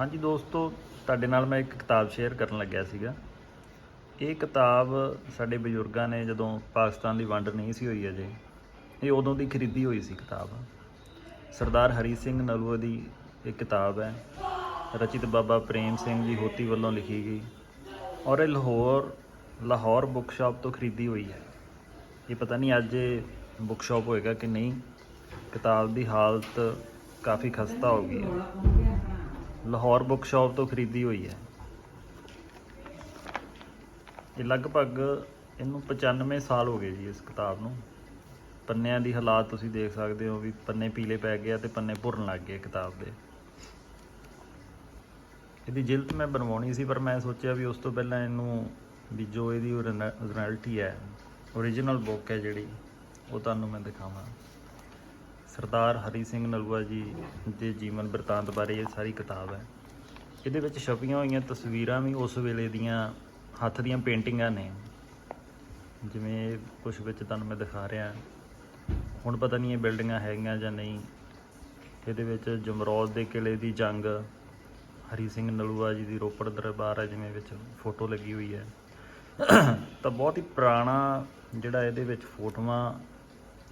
ਹਾਂਜੀ ਦੋਸਤੋ, ਤੁਹਾਡੇ ਨਾਲ ਮੈਂ ਇੱਕ ਕਿਤਾਬ ਸ਼ੇਅਰ ਕਰਨ ਲੱਗਿਆ ਸੀਗਾ। ਇਹ ਕਿਤਾਬ ਸਾਡੇ ਬਜ਼ੁਰਗਾਂ ਨੇ ਜਦੋਂ ਪਾਕਿਸਤਾਨ ਦੀ ਵੰਡ ਨਹੀਂ ਸੀ ਹੋਈ ਅਜੇ, ਇਹ ਉਦੋਂ ਦੀ ਖਰੀਦੀ ਹੋਈ ਸੀ ਕਿਤਾਬ। ਸਰਦਾਰ ਹਰੀ ਸਿੰਘ ਨਲੂਆ ਦੀ ਇਹ ਕਿਤਾਬ ਹੈ। ਰਚਿਤ ਬਾਬਾ ਪ੍ਰੇਮ ਸਿੰਘ ਜੀ ਹੋਤੀ ਵੱਲੋਂ ਲਿਖੀ ਗਈ ਔਰ ਇਹ ਲਾਹੌਰ ਲਾਹੌਰ ਬੁੱਕ ਸ਼ਾਪ ਤੋਂ ਖਰੀਦੀ ਹੋਈ ਹੈ। ਇਹ ਪਤਾ ਨਹੀਂ ਅੱਜ ਇਹ ਬੁੱਕ ਸ਼ਾਪ ਹੋਏਗਾ ਕਿ ਨਹੀਂ। ਕਿਤਾਬ ਦੀ ਹਾਲਤ ਕਾਫੀ ਖਸਤਾ ਹੋ ਗਈ ਹੈ। ਲਾਹੌਰ ਬੁੱਕ ਸ਼ਾਪ ਤੋਂ ਖਰੀਦੀ ਹੋਈ ਹੈ। ਇਹ ਲਗਭਗ ਇਹਨੂੰ 95 ਸਾਲ ਹੋ ਗਏ ਜੀ ਇਸ ਕਿਤਾਬ ਨੂੰ। ਪੰਨਿਆਂ ਦੀ ਹਾਲਾਤ ਤੁਸੀਂ ਦੇਖ ਸਕਦੇ ਹੋ ਵੀ ਪੰਨੇ ਪੀਲੇ ਪੈ ਗਏ ਆ ਤੇ ਪੰਨੇ ਭੁਰਨ ਲੱਗ ਗਏ ਕਿਤਾਬ ਦੇ। ਇਹਦੀ ਜਿਲਦ ਮੈਂ ਬਣਵਾਉਣੀ ਸੀ, ਪਰ ਮੈਂ ਸੋਚਿਆ ਵੀ ਉਸ ਤੋਂ ਪਹਿਲਾਂ ਇਹਨੂੰ ਵੀ ਜੋ ਇਹਦੀ ਓਰੀਜਨੈਲਿਟੀ ਹੈ ਓਰੀਜਨਲ ਬੁੱਕ ਹੈ ਜਿਹੜੀ, ਉਹ ਤੁਹਾਨੂੰ ਮੈਂ ਦਿਖਾਵਾਂ। ਸਰਦਾਰ ਹਰੀ ਸਿੰਘ ਨਲੂਆ ਜੀ ਦੇ ਜੀਵਨ ਬਿਰਤਾਂਤ ਬਾਰੇ ਇਹ ਸਾਰੀ ਕਿਤਾਬ ਹੈ। ਇਹਦੇ ਵਿੱਚ ਛਪੀਆਂ ਹੋਈਆਂ ਤਸਵੀਰਾਂ ਵੀ ਉਸ ਵੇਲੇ ਦੀਆਂ ਹੱਥ ਦੀਆਂ ਪੇਂਟਿੰਗਾਂ ਨੇ। ਜਿਵੇਂ ਕੁਝ ਵਿੱਚ ਤੁਹਾਨੂੰ ਮੈਂ ਦਿਖਾ ਰਿਹਾ। ਹੁਣ ਪਤਾ ਨਹੀਂ ਇਹ ਬਿਲਡਿੰਗਾਂ ਹੈਗੀਆਂ ਜਾਂ ਨਹੀਂ। ਇਹਦੇ ਵਿੱਚ ਜਮਰੌਦ ਦੇ ਕਿਲੇ ਦੀ ਜੰਗ, ਹਰੀ ਸਿੰਘ ਨਲੂਆ ਜੀ ਦੀ ਰੋਪੜ ਦਰਬਾਰ ਹੈ ਜਿਵੇਂ ਵਿੱਚ ਫੋਟੋ ਲੱਗੀ ਹੋਈ ਹੈ। ਤਾਂ ਬਹੁਤ ਹੀ ਪੁਰਾਣਾ ਜਿਹੜਾ ਇਹਦੇ ਵਿੱਚ ਫੋਟੋਆਂ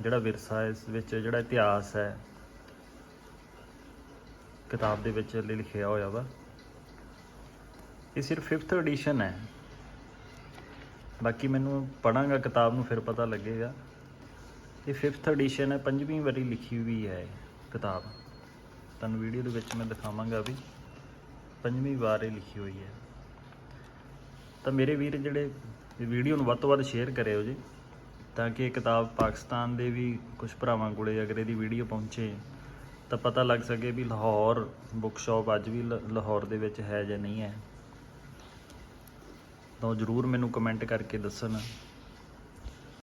ਜਿਹੜਾ ਵਿਰਸਾ ਹੈ, ਇਸ ਵਿੱਚ ਜਿਹੜਾ ਇਤਿਹਾਸ ਹੈ, ਕਿਤਾਬ ਦੇ ਵਿੱਚ ਲਿਖਿਆ ਹੋਇਆ ਵਾ। ਇਹ ਸਿਰਫ 5th ਐਡੀਸ਼ਨ ਹੈ। ਬਾਕੀ ਮੈਨੂੰ ਪੜਾਂਗਾ ਕਿਤਾਬ ਨੂੰ ਫਿਰ ਪਤਾ ਲੱਗੇਗਾ। ਇਹ 5th ਐਡੀਸ਼ਨ ਹੈ, ਪੰਜਵੀਂ ਵਾਰੀ ਲਿਖੀ ਹੋਈ ਹੈ ਇਹ ਕਿਤਾਬ। ਤੁਹਾਨੂੰ ਵੀਡੀਓ ਦੇ ਵਿੱਚ ਮੈਂ ਦਿਖਾਵਾਂਗਾ ਵੀ ਪੰਜਵੀਂ ਵਾਰ ਇਹ ਲਿਖੀ ਹੋਈ ਹੈ। ਤਾਂ ਮੇਰੇ ਵੀਰ ਜਿਹੜੇ ਇਹ ਵੀਡੀਓ ਨੂੰ ਵੱਧ ਤੋਂ ਵੱਧ ਸ਼ੇਅਰ ਕਰਿਓ ਜੀ। ਤਾਂ ਕਿ ਇਹ ਕਿਤਾਬ ਪਾਕਿਸਤਾਨ ਦੇ ਵੀ ਕੁਝ ਭਰਾਵਾਂ ਕੋਲੇ ਅਗਰ ਇਹਦੀ ਵੀਡੀਓ ਪਹੁੰਚੇ। ਤਾਂ ਪਤਾ ਲੱਗ ਸਕੇ ਵੀ ਲਾਹੌਰ ਬੁੱਕ ਸ਼ਾਪ ਅੱਜ ਵੀ ਲ- ਲਾਹੌਰ ਦੇ ਵਿੱਚ ਹੈ ਜਾਂ ਨਹੀਂ ਹੈ। ਤਾਂ ਉਹ ਜਰੂਰ ਮੈਨੂੰ ਕਮੈਂਟ ਕਰਕੇ ਦੱਸਣ।